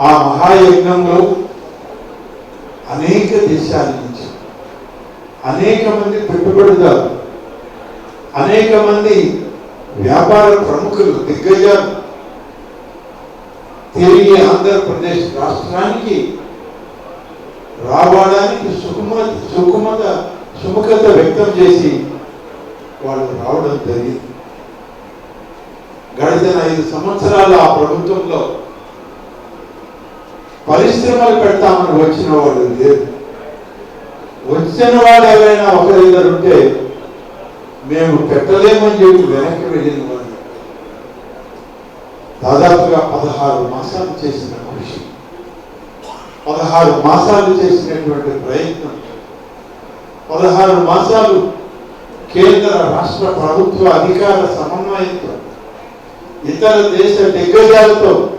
ఆ మహాయజ్ఞంలో అనేక దేశాల నుంచి అనేక మంది పెట్టుబడిదారులు అనేక మంది వ్యాపార ప్రముఖులు దిగ్గజాలు. తిరిగి ఆంధ్రప్రదేశ్ రాష్ట్రానికి రావడానికి సుకుమత సుకుమత సుముఖత వ్యక్తం చేసి వాళ్ళు రావడం జరిగింది. గడిచిన ఐదు సంవత్సరాలు ఆ ప్రభుత్వంలో పరిశ్రమలు పెడతామని వచ్చిన వాళ్ళు లేదు. వచ్చిన వాళ్ళు ఎవరైనా ఒకరిద్దరు ఉంటే మేము పెట్టలేమని చెప్పి వెనక్కి వెళ్ళిన వాళ్ళు దాదాపుగా పదహారు మాసాలు చేసిన కృషి. పదహారు మాసాలు చేసినటువంటి ప్రయత్నం. పదహారు మాసాలు కేంద్ర రాష్ట్ర ప్రభుత్వ అధికార సమన్వయంతో ఇతర దేశ దిగ్గజాలతో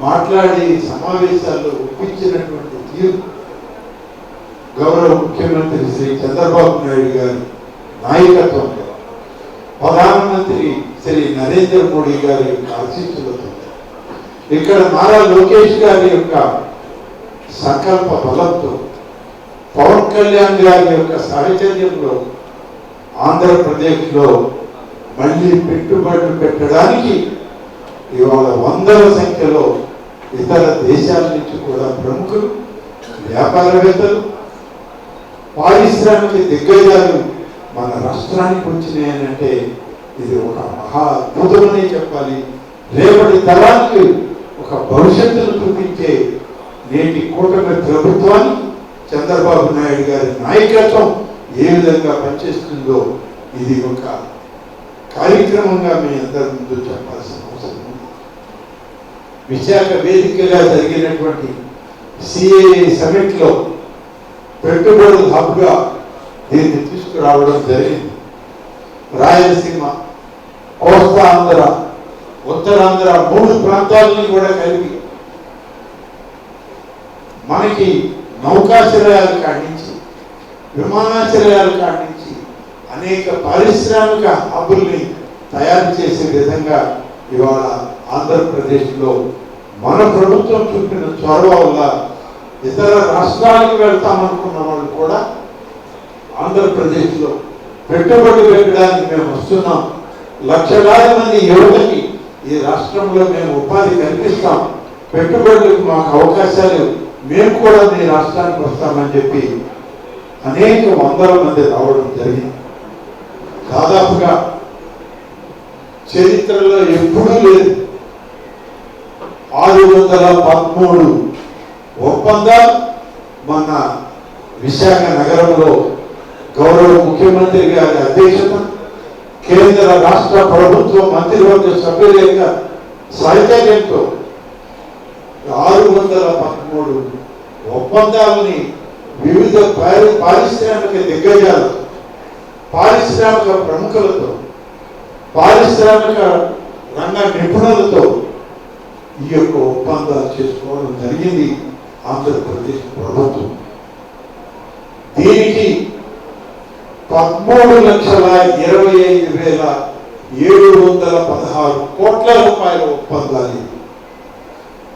మాట్లాడి సమావేశాల్లో ఒప్పించినటువంటి తీరు గౌరవ ముఖ్యమంత్రి శ్రీ చంద్రబాబు నాయుడు గారి నాయకత్వంలో ప్రధానమంత్రి శ్రీ నరేంద్ర మోడీ గారి యొక్క ఆశీస్సులతో. ఇక్కడ నారా లోకేష్ గారి యొక్క సంకల్ప బలంతో పవన్ కళ్యాణ్ గారి యొక్క సాహచర్యంలో ఆంధ్రప్రదేశ్లో మళ్ళీ పెట్టుబడులు పెట్టడానికి ఇవాళ వందల సంఖ్యలో ఇతర దేశాల నుంచి కూడా ప్రముఖులు వ్యాపారవేత్తలు పారిశ్రామిక దిగ్గజాలు మన రాష్ట్రానికి వచ్చినాయని అంటే ఇది ఒక మహా అద్భుతమనే చెప్పాలి. రేపటి తరానికి ఒక భవిష్యత్తును చూపించే నేటి కూటమి ప్రభుత్వాన్ని చంద్రబాబు నాయుడు గారి నాయకత్వం ఏ విధంగా పనిచేస్తుందో ఇది ఒక కార్యక్రమంగా మీ అందరి ముందు చెప్పాల్సింది. విశాఖ వేదికగా జరిగినటువంటి సిఏఏ సమిట్లో పెట్టుబడుల హబ్గా దీన్ని తీసుకురావడం జరిగింది. రాయలసీమ కోస్తా ఆంధ్ర ఉత్తరాంధ్ర మూడు ప్రాంతాలని కూడా కలిపి మనకి నౌకాశ్రయాలు కాడించి విమానాశ్రయాలు కాడించి అనేక పారిశ్రామిక హబ్బుల్ని తయారు చేసే విధంగా ఇవాళ ఆంధ్రప్రదేశ్లో మన ప్రభుత్వం చూపిన చొరవ వల్ల ఇతర రాష్ట్రాలకు వెళ్తామనుకున్న వాళ్ళు కూడా ఆంధ్రప్రదేశ్లో పెట్టుబడి పెట్టడానికి మేము వస్తున్నాం. లక్షలాది మంది యువతకి ఈ రాష్ట్రంలో మేము ఉపాధి కల్పిస్తాం. పెట్టుబడులకు మాకు అవకాశాలు మేము కూడా మీ రాష్ట్రానికి వస్తామని చెప్పి అనేక వందల మంది రావడం జరిగింది. దాదాపుగా చరిత్రలో ఎప్పుడూ లేదు. ఆరు వందల పదమూడు ఒప్పందం మన విశాఖ నగరంలో గౌరవ ముఖ్యమంత్రి గారి అధ్యక్షత కేంద్ర రాష్ట్ర ప్రభుత్వ మంత్రివర్గ సభ్యుల యొక్క సహచర్యంతో ఆరు వందల పదమూడు ఒప్పందాలని వివిధ పారి- పారిశ్రామిక దిగ్గజాలతో పారిశ్రామిక ప్రముఖులతో పారిశ్రామిక రంగ నిపుణులతో ఈ యొక్క ఒప్పందాలు చేసుకోవడం జరిగింది ఆంధ్రప్రదేశ్ ప్రభుత్వం. దీనికి పదమూడు లక్షల ఇరవై ఐదు వేల ఏడు వందల పదహారు కోట్ల రూపాయల ఒప్పందాలు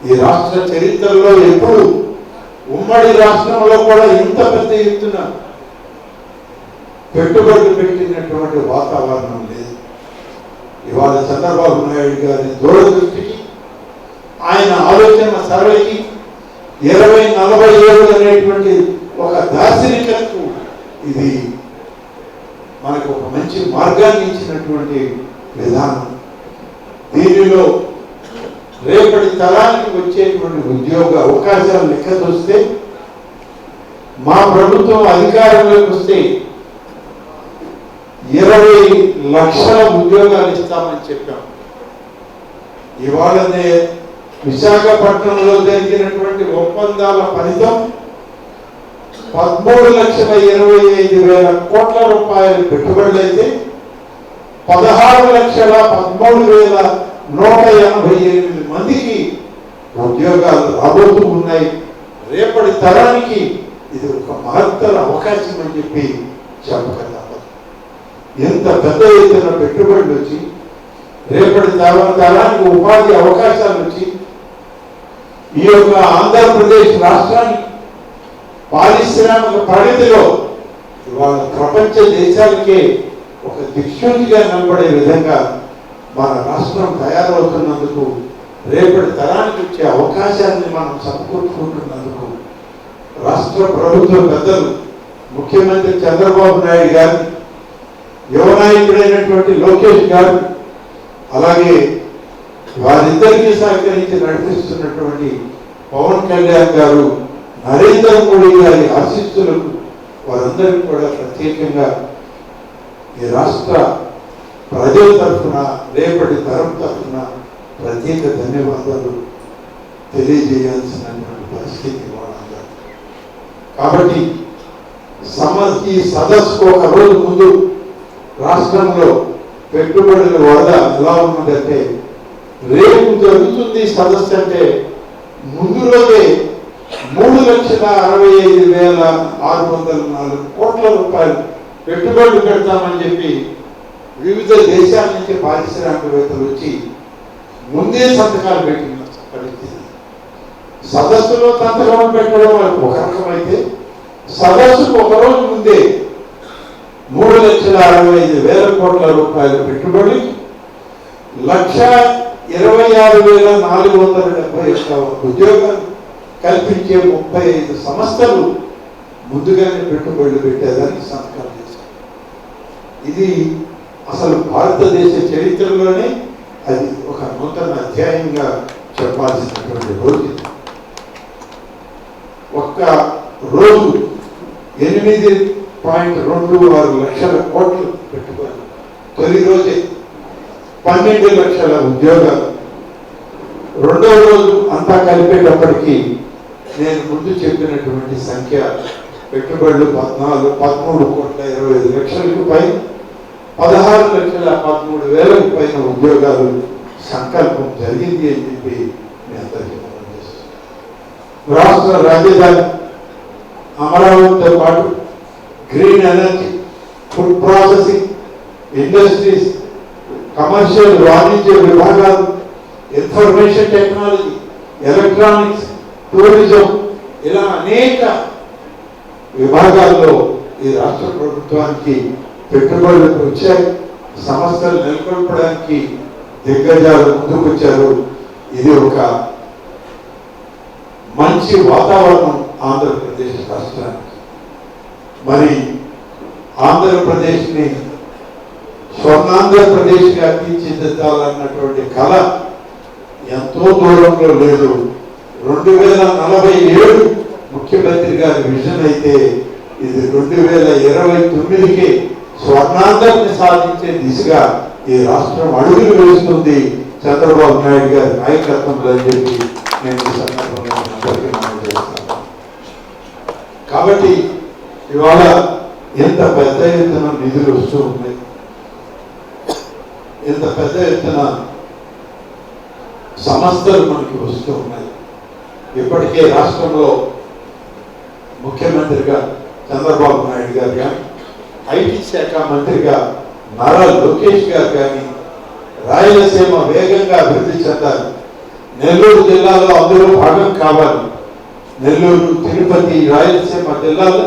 ఈ రాష్ట్ర చరిత్రలో ఎప్పుడు ఉమ్మడి రాష్ట్రంలో కూడా ఇంత పెద్ద ఎత్తున పెట్టుబడులు పెట్టినటువంటి వాతావరణం లేదు. ఇవాళ చంద్రబాబు నాయుడు గారి దూరదృష్టికి ఆయన ఆలోచన సరళికి ఇరవై నలభై ఏడు అనేటువంటి ఒక దార్శనికతకు ఇది మనకు ఒక మంచి మార్గాన్ని ఇచ్చినటువంటి విధానం. దీనిలో రేపటి తరానికి వచ్చేటువంటి ఉద్యోగ అవకాశాలు లెక్క చూస్తే మా ప్రభుత్వం అధికారంలోకి వస్తే ఇరవై లక్షల ఉద్యోగాలు ఇస్తామని చెప్పాం. ఇవాళనే విశాఖపట్నంలో జరిగినటువంటి ఒప్పందాల ఫలితం పదమూడు లక్షల ఇరవై ఐదు వేల కోట్ల రూపాయల పెట్టుబడులు అయితే పదహారు లక్షల పదమూడు వేల నూట ఎనభై ఎనిమిది మందికి ఉద్యోగాలు రాబోతూ ఉన్నాయి. రేపటి తరానికి ఇది ఒక మహత్తర అవకాశం అని చెప్పి చెప్పక తప్పదు ఎంత పెద్ద ఎత్తున పెట్టుబడులు వచ్చి రేపటి తర తరానికి ఉపాధి అవకాశాలు వచ్చి ఈ యొక్క ఆంధ్రప్రదేశ్ రాష్ట్రాన్ని పారిశ్రామిక పరిధిలో ఇవాళ ప్రపంచ దేశాలకే ఒక దిక్సూచిగా నిలబడే విధంగా మన రాష్ట్రం తయారవుతున్నందుకు రేపటి తరానికి ఇచ్చే అవకాశాన్ని మనం సమకూర్చుకుంటున్నందుకు రాష్ట్ర ప్రభుత్వ పెద్దలు ముఖ్యమంత్రి చంద్రబాబు నాయుడు గారు యువనాయకుడైనటువంటి లోకేష్ గారు అలాగే వారిద్దరికీ సహకరించి నడిపిస్తున్నటువంటి పవన్ కళ్యాణ్ గారు నరేంద్ర మోడీ గారి ఆశీస్సులకు వారందరికీ కూడా ప్రత్యేకంగా ఈ రాష్ట్ర ప్రజల తరఫున రేపటి తరం తరఫున ప్రత్యేక ధన్యవాదాలు తెలియజేయాల్సినటువంటి పరిస్థితి కాబట్టి సమస్య ఈ సదస్సుకు ఒక రోజు ముందు రాష్ట్రంలో పెట్టుబడుల వరద ఎలా ఉన్నదంటే రేపు జరుగుతుంది సదస్సు అంటే ముందు రోజే మూడు లక్షల అరవై ఐదు వేల ఆరు వందల నాలుగు కోట్ల రూపాయలు పెట్టుబడులు పెడతామని చెప్పి వివిధ దేశాల నుంచి పారిశ్రామికవేత్తలు వచ్చి ముందే సంతకాలు పెట్టిన పరిస్థితి. సదస్సులో సంతకం పెట్టడం వాళ్ళకి ఒక రకమైతే సదస్సుకు ఒక రోజు ముందే మూడు లక్షల అరవై ఐదు వేల కోట్ల రూపాయల పెట్టుబడి లక్ష ఇరవై ఆరు వేల నాలుగు వందల డెబ్బై ఒక ఉద్యోగాలు కల్పించే ముప్పై ఐదు సంస్థలు ముందుగానే పెట్టుబడులు పెట్టేదానికి సంతకాలు చేశారు. ఇది అసలు భారతదేశ చరిత్రలోనే అది ఒక నూతన అధ్యాయంగా చెప్పాల్సినటువంటి రోజు. ఒక్క రోజు ఎనిమిది పాయింట్ రెండు ఆరు లక్షల కోట్లు పెట్టుబడి తొలి రోజే పన్నెండు లక్షల ఉద్యోగాలు రెండో రోజు అంతా కలిపేటప్పటికి నేను ముందు చెప్పినటువంటి సంఖ్య పెట్టుబడులు పద్నాలుగు పదమూడు కోట్ల ఇరవై ఐదు లక్షలకు పైన పదహారు లక్షల పదమూడు వేలకు పైన ఉద్యోగాలు సంకల్పం జరిగింది అని చెప్పి మీ అందరికీ రాష్ట్ర రాజధాని అమరావతితో పాటు green energy food processing industries commercial వాణిజ్య విభాగాలు ఇన్ఫర్మేషన్ టెక్నాలజీ ఎలక్ట్రానిక్స్ టూరిజం ఇలా అనేక విభాగాల్లో ఈ రాష్ట్ర ప్రభుత్వానికి పెట్టుబడులు వచ్చాయి. సంస్థలు నెలకొల్పడానికి దిగ్గజాలు ముందుకొచ్చారు. ఇది ఒక మంచి వాతావరణం ఆంధ్రప్రదేశ్ రాష్ట్రానికి. మరి ఆంధ్రప్రదేశ్ని స్వర్ణాంధ్రప్రదేశ్గా తీర్చిదిద్దాలన్నటువంటి కళ ఎంతో దూరంలో లేదు. రెండు వేల నలభై ఏడు ముఖ్యమంత్రి గారి విజన్ అయితే ఇది రెండు వేల ఇరవై తొమ్మిదికి స్వర్ణాంధ్రని సాధించే దిశగా ఈ రాష్ట్రం అడుగులు వేస్తుంది చంద్రబాబు నాయుడు గారి నాయకత్వంలో అని చెప్పి నేను ఈ సందర్భంగా చేస్తాను. కాబట్టి ఇవాళ ఎంత పెద్ద ఎత్తున నిధులు వస్తూ ఉన్నాయి. ఇంత పెద్ద ఎత్తున సమస్యలు మనకి వస్తూ ఉన్నాయి. ఇప్పటికే రాష్ట్రంలో ముఖ్యమంత్రిగా చంద్రబాబు నాయుడు గారు కానీ ఐటీ శాఖ మంత్రిగా నారా లోకేష్ గారు కానీ రాయలసీమ వేగంగా అభివృద్ధి చెందాలి. నెల్లూరు జిల్లాలో అందరూ భాగం కావాలి. నెల్లూరు తిరుపతి రాయలసీమ జిల్లాలో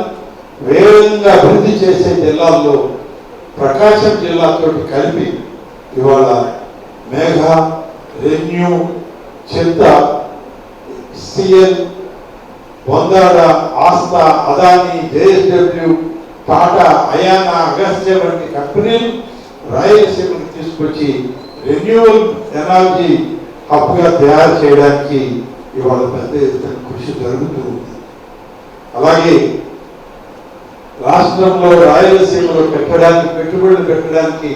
వేగంగా అభివృద్ధి చేసే జిల్లాల్లో ప్రకాశం జిల్లాతో కలిపి ఇవాళ మేఘ రెన్యూ చింత సిఎల్ వందాడ ఆస్తా అదాని జేఎస్డబ్ల్యూ టాటా అయానా అగస్త్య వంటి కంపెనీలు రాయలసీమకు తీసుకొచ్చి రెన్యూవల్ ఎనర్జీ హబ్గా తయారు చేయడానికి ఇవాళ పెద్ద ఎత్తున కృషి జరుగుతూ ఉంది. అలాగే రాష్ట్రంలో రాయలసీమలో పెట్టడానికి పెట్టుబడులు పెట్టడానికి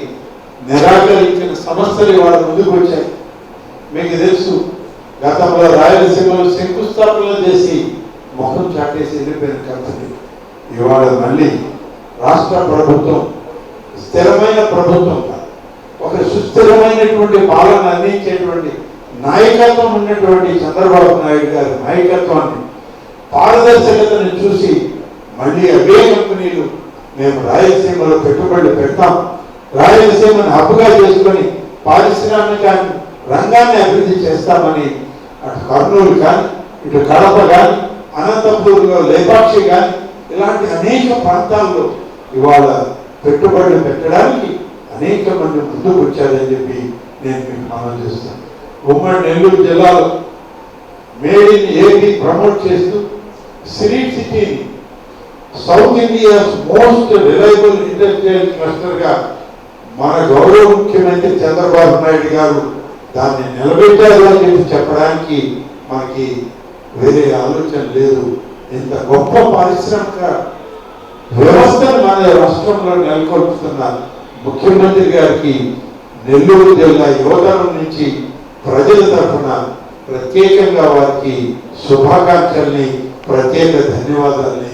నిరాకరించిన సమస్యలు ఇవాళ ముందుకు వచ్చాయి. మీకు తెలుసు గతంలో రాయలసీమలో శంకుస్థాపన చేసి ముఖం చాటేసి వెళ్ళిపోయిన కంపెనీ. ఇవాళ మళ్ళీ రాష్ట్ర ప్రభుత్వం స్థిరమైన ప్రభుత్వం ఒక సుస్థిరమైనటువంటి పాలన అందించేటువంటి నాయకత్వం ఉన్నటువంటి చంద్రబాబు నాయుడు గారి నాయకత్వాన్ని పారదర్శకతను చూసి మళ్ళీ అవే కంపెనీలు మేము రాయలసీమలో పెట్టుబడులు పెడతాం. రాయలసీమను హబ్బుగా చేసుకొని పారిశ్రామిక రంగాన్ని అభివృద్ధి చేస్తామని అటు కర్నూలు కానీ ఇటు కడప కానీ అనంతపూర్లో లేపాక్షి కానీ ఇలాంటి అనేక ప్రాంతాల్లో ఇవాళ పెట్టుబడులు పెట్టడానికి అనేక మంది ముందుకు వచ్చారని చెప్పి నేను మీకు మనం చేస్తాను. ఉమ్మడి నెల్లూరు జిల్లాలో మేడ్ ఇన్ ఏపీ ప్రమోట్ చేస్తూ సిరీ సిటీని south India most reliable industrial క్లస్టర్గా మన గౌరవ ముఖ్యమంత్రి చంద్రబాబు నాయుడు గారు దాన్ని నిలబెట్టారు అని చెప్పి చెప్పడానికి మనకి వేరే ఆలోచన లేదు. ఇంత గొప్ప పారిశ్రామిక వ్యవస్థను మన రాష్ట్రంలో నెలకొల్పుతున్న ముఖ్యమంత్రి గారికి నెల్లూరు జిల్లా యువతరం నుంచి ప్రజల తరఫున ప్రత్యేకంగా వారికి శుభాకాంక్షల్ని ప్రత్యేక ధన్యవాదాలని